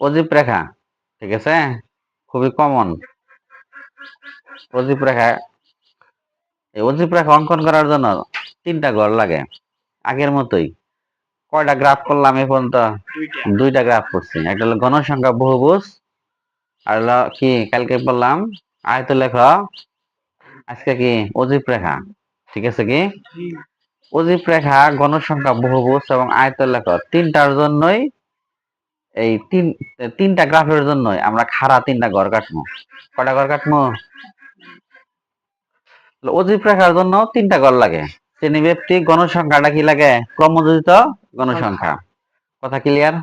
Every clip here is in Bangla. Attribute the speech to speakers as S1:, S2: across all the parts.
S1: অজীব রেখা ঠিক আছে? খুবই কমন অজীব রেখা এই অজীব রেখা অঙ্কন করার জন্য তিনটা ঘর লাগে আগের মতোই। কয়টা গ্রাফ করলাম এই পর্যন্ত? দুইটা। গ্রাফ করছি। একটা হলো গণসংখ্যা বহুভুজ আর হলো কি কালকে বললাম আয়ত লেখ আজকে কি অজীব রেখা ঠিক আছে কি? অজীব রেখা গণসংখ্যা বহুভুজ এবং আয়ত লেখ তিনটার জন্যই এই তিন, তিনটা গ্রাফের জন্যই আমরা খাড়া তিনটা ঘর কাটবো। কয়টা ঘর কাটবো? অজীব রেখার জন্য তিনটা ঘর লাগে। শ্রেণীব্যাপ্তিক গণসংখ্যাটা কি লাগে? ক্রমযোজিত গণসংখ্যা। কথা ক্লিয়ার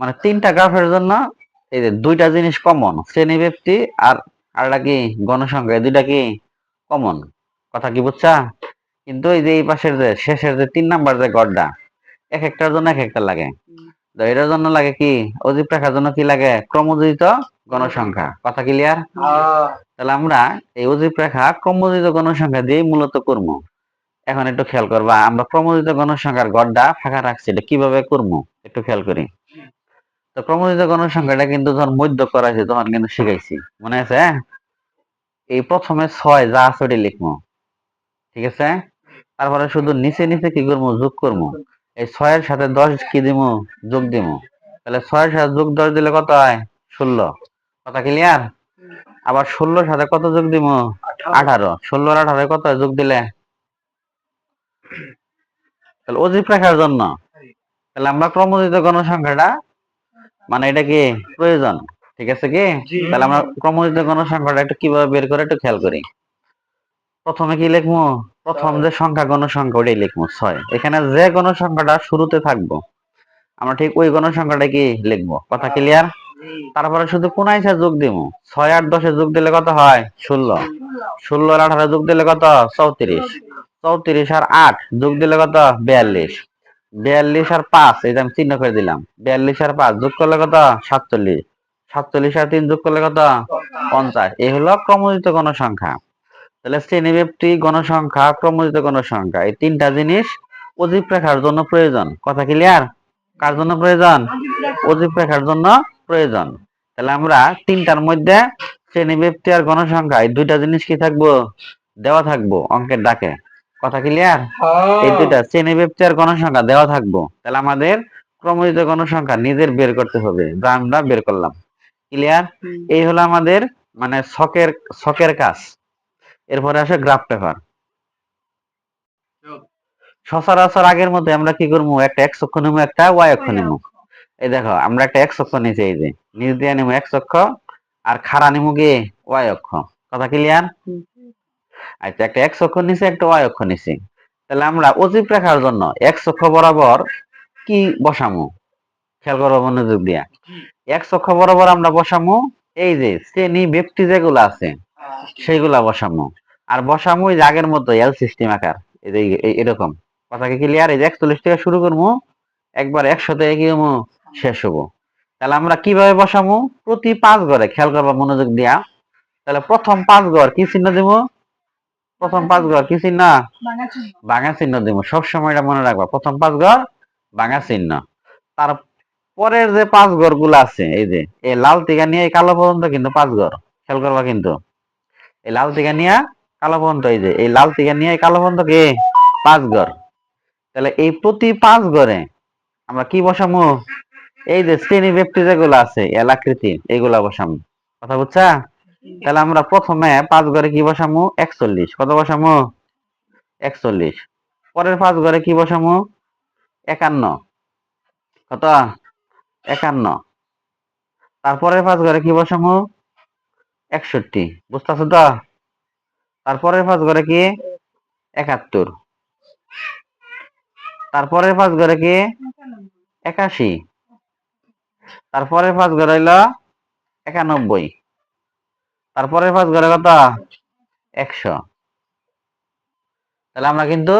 S1: মানে তিনটা গ্রাফের জন্য এই যে দুইটা জিনিস কমন শ্রেণীব্যাপ্তি আর, আরটা কি? গণসংখ্যা দুইটা কি কমন কথা কি বুঝছা? কিন্তু এই যে এই পাশের যে, শেষের যে তিন নাম্বার যে গড়টা এক একটার জন্য এক একটা লাগে। এটার জন্য লাগে কি? অজীব রেখার জন্য কি লাগে? ক্রমযোজিত গণসংখ্যা। কথা ক্লিয়ার তাহলে আমরা এই অজীব রেখা ক্রমযোজিত গণসংখ্যা দিয়ে মূলত করব। এখন একটু খেয়াল করবা আমরা ক্রমযোজিত গণসংখ্যার গড়টা ফাঁকা রাখছি এটা কীভাবে করব? একটু খেয়াল করি। তো ক্রমযোজিত গণসংখ্যাটা কিন্তু যখন মধ্য করাইছি তখন কিন্তু শিখাইছি। মনে আছে? এই প্রথমে ছয় যা আছে ওটি লিখব। ঠিক আছে? তারপরে শুধু নিচে নিচে কি করব? যোগ করব। এই ছয়ের সাথে দশ কি দিব যোগ দিব তাহলে ছয়ের সাথে যোগ দশ দিলে কত হয়? ষোলো। কথা ক্লিয়ার আবার ষোলোর সাথে কত যোগ দিব আঠারো। ষোলো আর আঠারো কত যোগ দিলে। তাহলে অজীব রাখার জন্য। তাহলে আমরা ক্রমযোজিত গণসংখ্যাটা মানে এটা কি? প্রয়োজন। ঠিক আছে কি? তাহলে আমরা ক্রমযোজিত গণসংখ্যাটা একটু কীভাবে বের করে একটু খেয়াল করি। প্রথমে কি লিখব? প্রথম যে সংখ্যা গণসংখ্যা ওটাই লিখব ছয়। এখানে যে গণসংখ্যাটা শুরুতে থাকব আমরা ঠিক ওই গণসংখ্যাটা কি লিখব? কথা ক্লিয়ার তারপরে শুধু কোন আইসা যোগ দিব? ছয় আট দশে যোগ দিলে কত হয়? ষোলো। ষোলো। আর আঠারো যোগ দিলে কত? চৌত্রিশ। চৌত্রিশ আর আট যোগ দিলে কত? বিয়াল্লিশ। বিয়াল্লিশ আর পাঁচ এই যে আমি চিহ্ন করে দিলাম। বিয়াল্লিশ আর পাঁচ যোগ করলে কত? সাতচল্লিশ। সাতচল্লিশ আর তিন যোগ করলে কত? পঞ্চাশ। এই হলো ক্রমজিত গণসংখ্যা। তাহলে শ্রেণীব্যাপ্তি গণসংখ্যা ক্রমজিত গণসংখ্যা। এই তিনটা জিনিস অজীব রেখার জন্য প্রয়োজন। কথা ক্লিয়ার কার জন্য প্রয়োজন? অজীব রেখার জন্য প্রয়োজন। তাহলে আমরা তিনটার মধ্যে শ্রেণীব্যাপ্তি আর গণসংখ্যা এই দুইটা জিনিস কি থাকব? দেওয়া থাকব অঙ্কের ডাকে। কথা ক্লিয়ার এই দুইটা শ্রেণীব্যাপ্তি আর গণসংখ্যা দেওয়া থাকব। তাহলে আমাদের ক্রমজিত গণসংখ্যা নিজের বের করতে হবে। যা আমরা বের করলাম। ক্লিয়ার এই হলো আমাদের মানে ছকের ছকের কাজ। এরপরে আসে গ্রাফ পেপার সচরাচর আগের মধ্যে আমরা কি করব? একটা এক্স অক্ষ নেব একটা ওয়াই অক্ষ নেব। এই দেখো আমরা একটা এক্স অক্ষ নিচে এই যে। নিচ দিয়ে নেব এক্স অক্ষ আর খাড়া নেব গিয়ে ওয়াই অক্ষ। কথা ক্লিয়ার আচ্ছা একটা এক্স অক্ষ নিচে একটা ওয়াই অক্ষ নিচে তাহলে আমরা অজীব রেখার জন্য এক্স অক্ষ বরাবর কি বসামো? খেয়াল করব মনোযোগ দিয়া। এক্স অক্ষ বরাবর আমরা বসামো এই যে শ্রেণি ব্যক্তি যেগুলো আছে সেইগুলা বসামো। আর বসামো আগের মতো এল সিস্টেম আকার এরকম। কথা কি ক্লিয়ার এই যে একচল্লিশ থেকে শুরু করব একবার একশোতে কি শেষ হব। তাহলে আমরা কীভাবে বসামো? প্রতি পাঁচ ঘরে খেয়াল করবা মনোযোগ দিয়া। তাহলে প্রথম পাঁচ ঘর কি চিহ্ন দিব প্রথম পাঁচ ঘর কি চিহ্ন? বাঙা চিহ্ন। দিব সবসময় এটা মনে রাখবা প্রথম পাঁচ ঘর বাঙা চিহ্ন। তার পরের যে পাঁচ ঘরগুলো আছে এই যে এই লাল টিকা নিয়ে এই কালো পর্যন্ত কিন্তু পাঁচ ঘর। খেয়াল করবা কিন্তু। এই লাল টিকা নিয়ে কালো পর্যন্ত এই যে, এই লাল টিকা নিয়ে কালো পর্যন্ত কি? পাঁচ ঘর। তাহলে এই প্রতি পাঁচ ঘরে আমরা কি বসামো? এই যে শ্রেণি ব্যক্তি যেগুলো আছে এলাকৃতি এইগুলা বসামো। কথা বুঝছা? তাহলে আমরা প্রথমে পাঁচ ঘরে কি বসামো? একচল্লিশ। কত বসামো? একচল্লিশ। পরের পাঁচ ঘরে কি বসামো? একান্ন। কত? একান্ন। তারপরের পাঁচ ঘরে কি বসামো? একষট্টি, বুঝতেছো তো? তারপরের পাঁচ ঘরে কি? একাত্তর। তারপরের পাঁচ ঘরে কি? একাশি। তারপরের পাঁচ ঘরে হইল একানব্বই। তারপরের পাঁচ ঘরে কত? একশো। তাহলে আমরা কিন্তু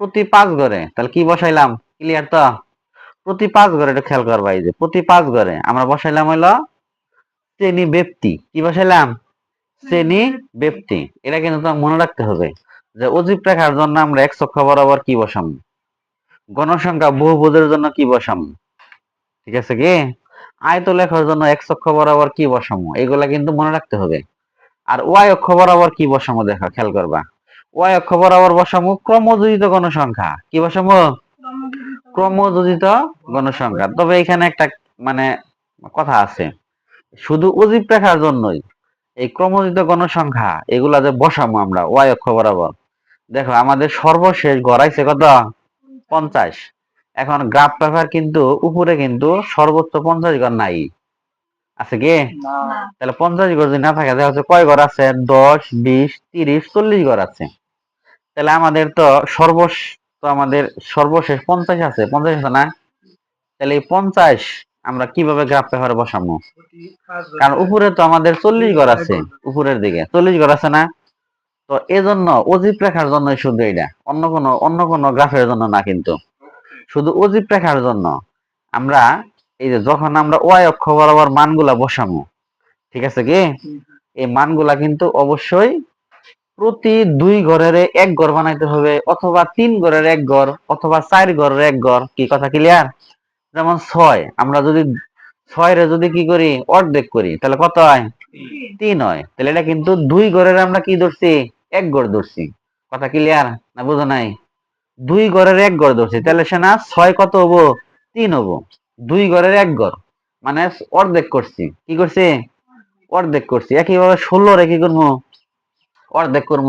S1: প্রতি পাঁচ ঘরে, তাহলে কি বসাইলাম? ক্লিয়ার তো? প্রতি পাঁচ ঘরে খেয়াল করবা এই যে, প্রতি পাঁচ ঘরে আমরা বসাইলাম হইল শ্রেণি ব্যক্তি। কি বসাইলাম? শ্রেণি ব্যক্তি। এটা কিন্তু তোমার মনে রাখতে হবে যে অজীব রেখার জন্য আমরা এক অক্ষ বরাবর কি বসাম? গণসংখ্যা বহুভুজের জন্য কি বসাম? ঠিক আছে কি? আয়ত লেখার জন্য এক্স অক্ষ বরাবর কি বসামো? এগুলা কিন্তু মনে রাখতে হবে। আর ওয়াই অক্ষ বরাবর কি বসামো দেখো খেয়াল করবা। ওয়াই অক্ষ বরাবর বসামো ক্রমযোজিত গণসংখ্যা। কি বসামো? ক্রমযোজিত গণসংখ্যা। তবে এখানে একটা মানে কথা আছে। শুধু অজীব রেখার জন্যই। এই ক্রমযোজিত গণসংখ্যা এগুলা যে বসামো আমরা ওয়াই অক্ষ বরাবর। দেখো আমাদের সর্বশেষ গড়াইছে কত? পঞ্চাশ। এখন গ্রাফ পেপার কিন্তু উপরে কিন্তু সর্বোচ্চ পঞ্চাশ ঘর নাই। আছে কি? তাহলে পঞ্চাশ ঘর যদি না থাকে তাহলে হচ্ছে কয় ঘর আছে? দশ বিশ তিরিশ চল্লিশ ঘর আছে। তাহলে আমাদের তো সর্বশ তো আমাদের সর্বশেষ পঞ্চাশ আছে। পঞ্চাশ আছে না? তাহলে এই পঞ্চাশ আমরা কীভাবে গ্রাফ পেপারে বসাবো কারণ উপরে তো আমাদের চল্লিশ ঘর আছে উপরের দিকে। চল্লিশ ঘর আছে না? তো এজন্য অজীব রেখার জন্য শুধু এটা অন্য কোনো অন্য কোনো গ্রাফের জন্য না কিন্তু। শুধু অজীব রেখার জন্য। আমরা এই যে যখন আমরা ওয়াই অক্ষ বরাবর মানগুলা বসামো ঠিক আছে কি? এই মানগুলা কিন্তু অবশ্যই প্রতি দুই ঘরের এক ঘর বানাইতে হবে অথবা তিন ঘরের এক ঘর অথবা চার ঘরের এক ঘর। কি কথা ক্লিয়ার যেমন ছয়, আমরা যদি ছয় রে যদি কি করি, অর্ধেক করি, তাহলে কত হয়? তিন হয়। তাহলে এটা কিন্তু দুই ঘরের আমরা কি ধরছি? এক ঘর ধরছি। কথা ক্লিয়ার না বুঝো নাই? দুই ঘরের এক ঘর ধরছি। তাহলে সে না ছয় কত হব? তিন হব। দুই ঘরের এক ঘর। মানে অর্ধেক করছি। কি করছি? অর্ধেক করছি। একইভাবে ষোলো রে কি করব? অর্ধেক করব।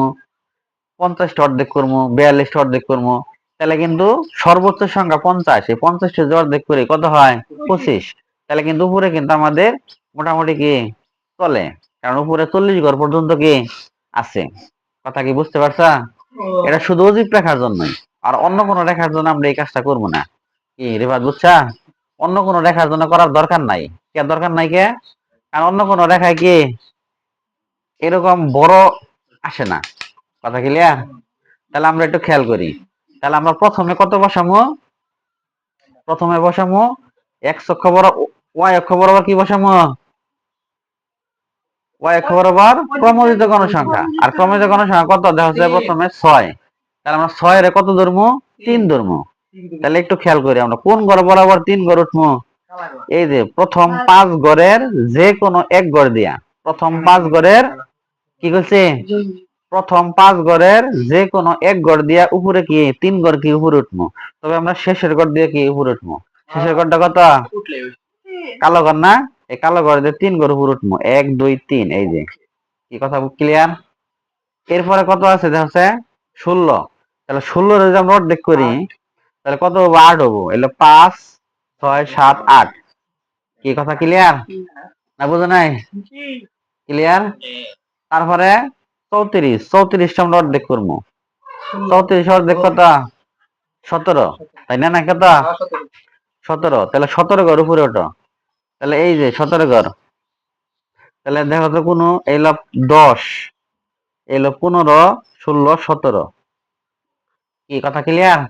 S1: পঞ্চাশটা অর্ধেক করব। বিয়াল্লিশটা অর্ধেক করব। তাহলে কিন্তু সর্বোচ্চ সংখ্যা পঞ্চাশ, এই পঞ্চাশটা যদি অর্ধেক করি কত হয়? পঁচিশ। তাহলে কিন্তু উপরে কিন্তু আমাদের মোটামুটি কি চলে। কারণ উপরে চল্লিশ ঘর পর্যন্ত কি আছে। কথা কি বুঝতে পারছা? এটা শুধু অজীব রেখার জন্যই। আর অন্য কোনো রেখার জন্য আমরা এই কাজটা করব না। কি রেফাত, বুঝছা? অন্য কোনো রেখার জন্য করার দরকার নাই। কে দরকার নাই কে? আর অন্য কোনো রেখায় কি এরকম বড় আসে না। কথা ক্লিয়ার তাহলে আমরা একটু খেয়াল করি। তাহলে আমরা প্রথমে কত বসামো? প্রথমে বসামো এক্স অক্ষ বরাবর, ওয়াই অক্ষ বরাবর কি বসামো? ওয়াই অক্ষ বরাবর ক্রমজিত গণসংখ্যা আর ক্রমজিত গণসংখ্যা কত? দেখা হচ্ছে প্রথমে ছয়। তাহলে আমরা ছয় রে কত ধরবো তিন ধরবো তাহলে একটু খেয়াল করি আমরা, কোন গড় বরাবর তিন ঘর উঠবো এই যে প্রথম পাঁচ গড়ের যে কোনো এক গড় দিয়া, প্রথম পাঁচ গড়ের কি করছে? প্রথম পাঁচ গড়ের যে কোনো এক গড় দিয়া উপরে কি তিন গড় কি উপরে উঠবো তবে আমরা শেষের গড় দিয়ে কি উপরে উঠবো শেষের ঘরটা কত? কালো ঘর না? এই কালো ঘর দিয়ে তিন গড় উপরে উঠবো এক দুই তিন এই যে। কি কথা ক্লিয়ার এরপরে কত আছে? দেখছে ষোলো। তাহলে ষোলো যদি আমরা অর্ধেক করি তাহলে কত হব? আট হব। এলো পাঁচ ছয় সাত আট। কি কথা ক্লিয়ার না বুঝো নাই? ক্লিয়ার তারপরে চৌত্রিশ চৌত্রিশটা আমরা অর্ধেক করব। চৌত্রিশ অর্ধেক কত সতেরো। তাই না না কত সতেরো। তাহলে সতেরো ঘর উপরে ওঠো। তাহলে এই যে সতেরো ঘর তাহলে দেখো তো কোনো এলো দশ। এলো পনেরো ষোলো সতেরো। কি কথা ক্লিয়ার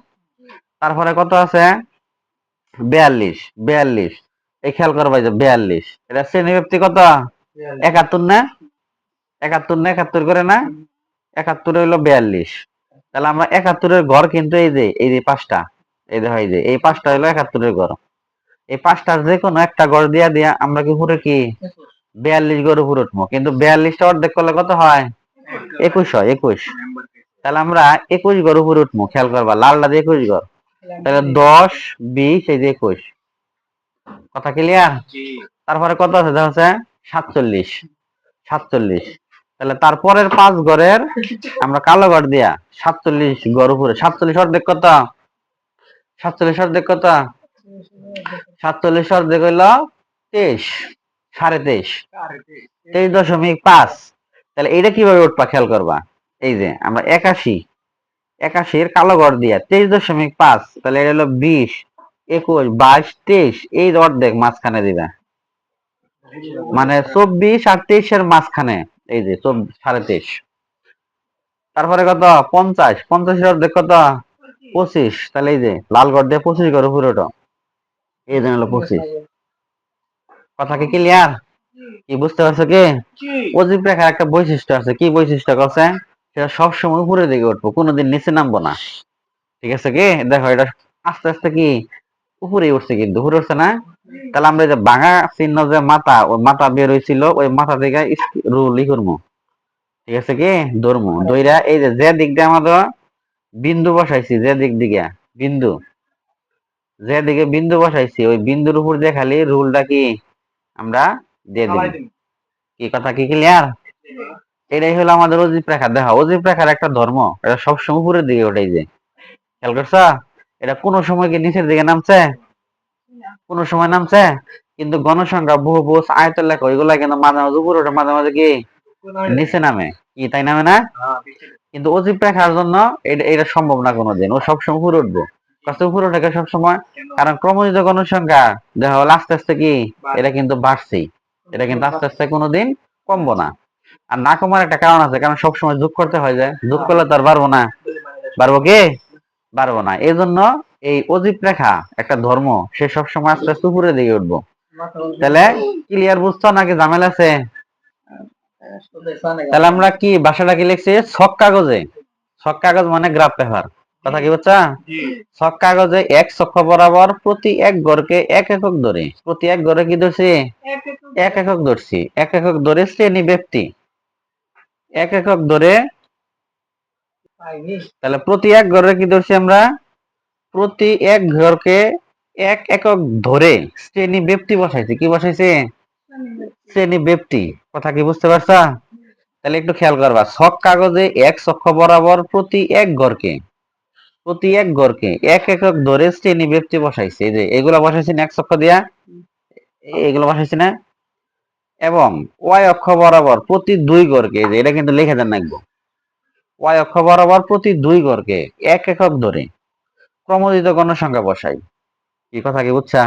S1: তারপরে কত আছে? বিয়াল্লিশ বিয়াল্লিশ। এই খেয়াল করবা যে বিয়াল্লিশ। এটা শ্রেণি ব্যক্তি কত একাত্তর না? একাত্তর না একাত্তর করে না? একাত্তর হইল বিয়াল্লিশ। তাহলে আমরা একাত্তরের ঘর কিন্তু এই যে এই যে পাঁচটা এই দেখো এই যে এই পাঁচটা হইল একাত্তরের ঘর। এই পাঁচটার যে কোনো একটা ঘর দিয়া দিয়া আমরা কি উপরে কি বিয়াল্লিশ ঘর উপরে উঠবো? কিন্তু বিয়াল্লিশটা অর্ধেক করলে কত হয়? একুশ হয় একুশ। তাহলে আমরা একুশ ঘর উপরে উঠবো খেয়াল করবা লালটা দিয়ে একুশ ঘর। তাহলে দশ বিশ এই যে একুশ। কথা ক্লিয়ার তারপরে কত আছে? দেখা হচ্ছে সাতচল্লিশ। সাতচল্লিশ। তাহলে তারপরের পাঁচ ঘরের আমরা কালো ঘর দিয়া সাতচল্লিশ ঘর উপরে। সাতচল্লিশ অর্ধেক কত? সাতচল্লিশ অর্ধেক কত? সাতচল্লিশ অর্ধেক হইল তেইশ, সাড়ে তেইশ। তেইশ দশমিক পাঁচ। তাহলে এইটা কীভাবে উঠবা খেয়াল করবা? এই যে, আমরা একাশি, একাশির কালো ঘর দিয়া তেইশ দশমিক পাঁচ, তাহলে এটা হলো বিশ, একুশ, বাইশ, তেইশ। এই অর্ধেক মাঝখানে দিবা। মানে চব্বিশ আর তেইশের মাঝখানে। এই যে সাড়ে তেইশ। তারপরে কত? পঞ্চাশ। পঞ্চাশের অর্ধেক কত? পঁচিশ। তাহলে এই যে লাল ঘর দিয়ে পঁচিশ উপরে ওঠো। এই যে হলো পঁচিশ। কথা কি ক্লিয়ার কি বুঝতে পারছ কি? অজীব রেখার একটা বৈশিষ্ট্য আছে। কি বৈশিষ্ট্য আছে সেটা সবসময় উপরের দিকে উঠবো, কোনোদিন নিচে নামবো না। ঠিক আছে কি? দেখো এটা আস্তে আস্তে কি? উপরে উঠছে কিন্তু। উপরে উঠছে না? তাহলে আমরা যে ভাঙা চিহ্ন যে মাথা ওই মাথা বের হয়েছিল ওই মাথা থেকে রুলি করব ঠিক আছে কি? ধর্ম। দইরা এই যে যে দিক দিয়ে আমাদের বিন্দু বসাইছি যে দিক দিকে বিন্দু। যে দিকে বিন্দু বসাইছি ওই বিন্দুর উপর দিয়ে খালি রুলটা কি আমরা দিয়ে দিই কি কথা কি ক্লিয়ার এটাই হলো আমাদের অজিব রেখা দেখো অজিব রেখার একটা ধর্ম এটা সবসময় উপরের দিকে ওঠাই যে খেয়াল করছ? এটা কোনো সময় কি নিচের দিকে নামছে? কোনো সময় নামছে? কিন্তু গণসংখ্যা বহুভুজ আয়তের লেখা ওইগুলা কিন্তু মাঝে মাঝে উপরে ওঠে, মাঝে মাঝে কি? নিচে নামে। কি, তাই নামে না? কিন্তু অজিব রেখার জন্য এটা সম্ভব না কোনোদিন, ও সবসময় উপরে উঠবো। কষ্ট উপরে ওঠে সবসময়, কারণ ক্রমজিত গণসংখ্যা, দেখা হলো আস্তে আস্তে কি? এটা কিন্তু বাড়ছেই এটা কিন্তু আস্তে আস্তে কোনোদিন কমবো না। আর না কমার একটা কারণ আছে, কারণ সবসময় যোগ করতে হয় যায় যোগ করলে তো আর পারব না। পারব কি? পারব না। এই জন্য এই অজিব রেখা একটা ধর্ম সে সবসময় আস্তে আস্তে উপরে দিকে উঠবো। তাহলে ক্লিয়ার বুঝছ নাকি ঝামেলা আছে? তাহলে আমরা কি বাসাটা কি লিখছি? ছক কাগজে। ছক কাগজ মানে গ্রাফ পেপার কথা কি বুঝছা? ছক কাগজে এক চক্ষ বরাবর প্রতি এক গড়কে এক একক ধরে। প্রতি এক গড়ে কি ধরছি? এক একক ধরছি। এক একক ধরে শ্রেণি ব্যক্তি। এক একক ধরে তাহলে প্রতি এক গড়ে কি ধরছি আমরা? প্রতি এক ঘরকে এক একক ধরে শ্রেণি ব্যক্তি বসাইছে। কি বসাইছে? শ্রেণি ব্যক্তি। কথা কি বুঝতে পারছা? তাহলে একটু খেয়াল করবা। ছক কাগজে এক চক্ষ বরাবর প্রতি এক ঘরকে, প্রতি এক ঘরকে এক একক ধরে শ্রেণি ব্যক্তি বসাইছে। এই যে এগুলা বসাইছি না, এক চক্ষ দিয়া? এগুলো বসাইছি না? এবং ওয়াই অক্ষ বরাবর প্রতি দুই যে এটা কিন্তু লিখে দেন রাখব ওয়াই অক্ষ বরাবর প্রতি দুই গড়কে এক একক ধরে ক্রমজিত গণসংখ্যা বসাই। কি কথা কি বুঝছা?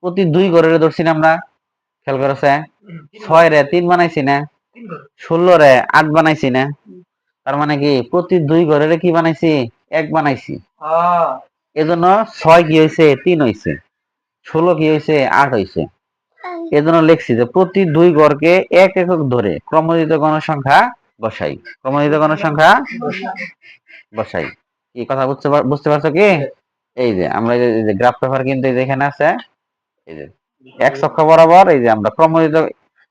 S1: প্রতি দুই গড়ের ধরছি না আমরা, খেয়াল করেছে? ছয় রে, তিন বানাইছি না? ষোলো রে, আট বানাইছি না? তার মানে কি, প্রতি দুই ঘরের কি বানাইছি? এক বানাইছি। এজন্য ছয় কি হয়েছে তিন হয়েছে ষোলো কি হয়েছে আট হয়েছে এজন্য লিখছি যে প্রতি দুই গড়কে এক একক ধরে ক্রমজিত গণসংখ্যা বসাই। ক্রমজিত গণসংখ্যা বসাই। কি কথা বুঝতে বুঝতে পারছ কি? এই যে আমরা এই যে- গ্রাফ পেপার কিন্তু এই যে এখানে আছে এই যে এক চক্ষ বরাবর এই যে আমরা ক্রমজিত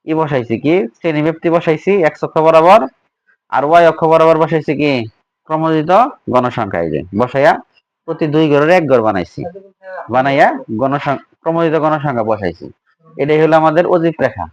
S1: ই বসাইছি কি? শ্রেণি ব্যক্তি বসাইছি এক চক্ষ বরাবর আর ওয়াই অক্ষ বরাবর বসাইছি কি? ক্রমজিত গণসংখ্যা এই যে বসাইয়া প্রতি দুই ঘরের এক ঘর বানাইছি। বানাইয়া গণসংখ্যা ক্রমজিত গণসংখ্যা বসাইছি। এটাই হলো আমাদের অজিব রেখা।